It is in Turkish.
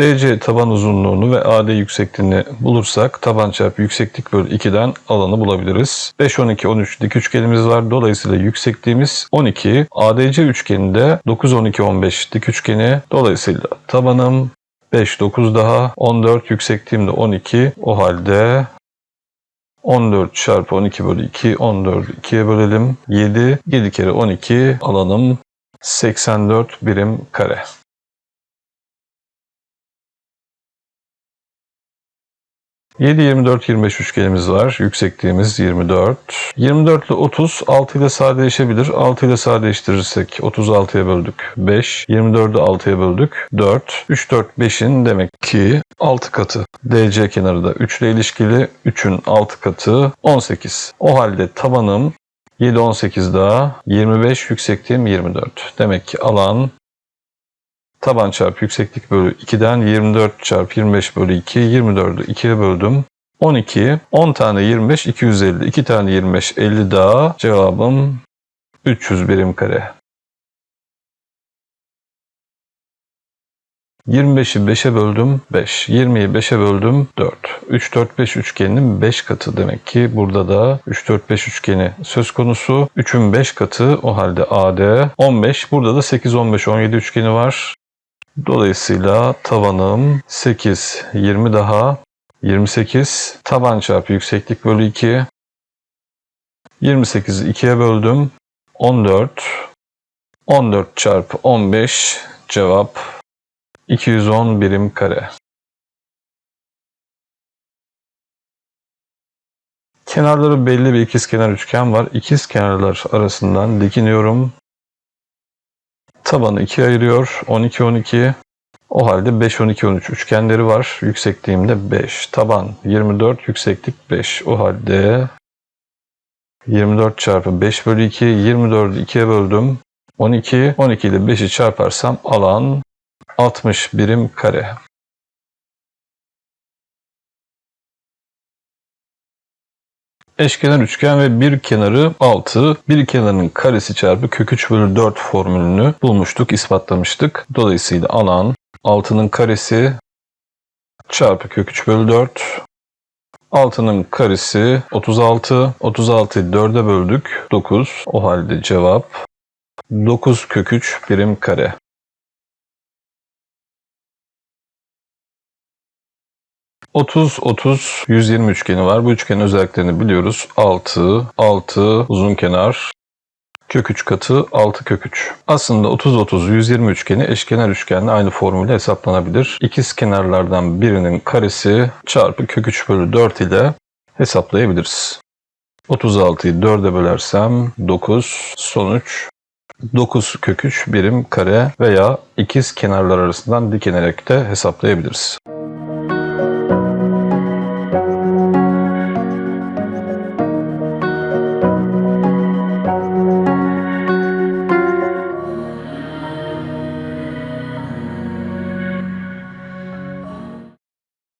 BC taban uzunluğunu ve AD yüksekliğini bulursak taban çarpı yükseklik bölü 2'den alanı bulabiliriz. 5, 12, 13 dik üçgenimiz var. Dolayısıyla yüksekliğimiz 12. ADC üçgeninde 9, 12, 15 dik üçgeni. Dolayısıyla tabanım 5, 9 daha 14 yüksekliğim de 12. O halde 14 çarpı 12 bölü 2, 14'ü 2'ye bölelim. 7, 7 kere 12 alanım 84 birim kare. 7, 24, 25 üçgenimiz var. Yüksekliğimiz 24. 24 ile 30 6 ile sadeleşebilir. 6 ile sadeleştirirsek 36'ya böldük 5. 24'ü 6'ya böldük 4. 3, 4, 5'in demek ki 6 katı. DC kenarı da 3 ile ilişkili. 3'ün 6 katı 18. O halde tabanım 7, 18 daha 25 yüksekliğim 24. Demek ki alan Taban çarpı yükseklik bölü 2'den 24 çarpı 25 bölü 2. 24'ü 2'ye böldüm. 12. 10 tane 25 250. 2 tane 25 50 daha. Cevabım 300 birim kare. 25'i 5'e böldüm 5. 20'yi 5'e böldüm 4. 3, 4, 5 üçgeninin 5 katı demek ki burada da 3, 4, 5 üçgeni söz konusu. 3'ün 5 katı o halde AD 15. Burada da 8, 15, 17 üçgeni var. Dolayısıyla tavanım 8, 20 daha 28. Taban çarpı yükseklik bölü 2. 28'i 2'ye böldüm. 14. 14 çarpı 15 cevap 210 birim kare. Kenarları belli bir ikizkenar üçgen var. İkiz kenarlar arasından dikiniyorum. Tabanı 2 ayırıyor. 12 12. O halde 5 12 13 üçgenleri var. Yüksekliğimde 5. Taban 24, yükseklik 5. O halde 24 çarpı 5 bölü 2, 24'ü 2'ye böldüm. 12, 12 ile 5'i çarparsam alan 60 birim kare. Eşkenar üçgen ve bir kenarı 6, bir kenarının karesi çarpı kök 3 bölü 4 formülünü bulmuştuk, ispatlamıştık. Dolayısıyla alan 6'nın karesi çarpı kök 3 bölü 4. 6'nın karesi 36. 36'yı 4'e böldük. 9. O halde cevap 9 kök 3 birim kare. Otuz, 30, 120 üçgeni var. Bu üçgenin özelliklerini biliyoruz. 6, 6 uzun kenar, kök 3 katı 6 kök 3. Aslında 30 30 120 üçgeni eşkenar üçgenle aynı formülle hesaplanabilir. İkiz kenarlardan birinin karesi çarpı kök 3 bölü 4 ile hesaplayabiliriz. 36'yı 4'e bölersem 9 sonuç 9 kök 3 birim kare veya ikiz kenarlar arasından dikinerek de hesaplayabiliriz.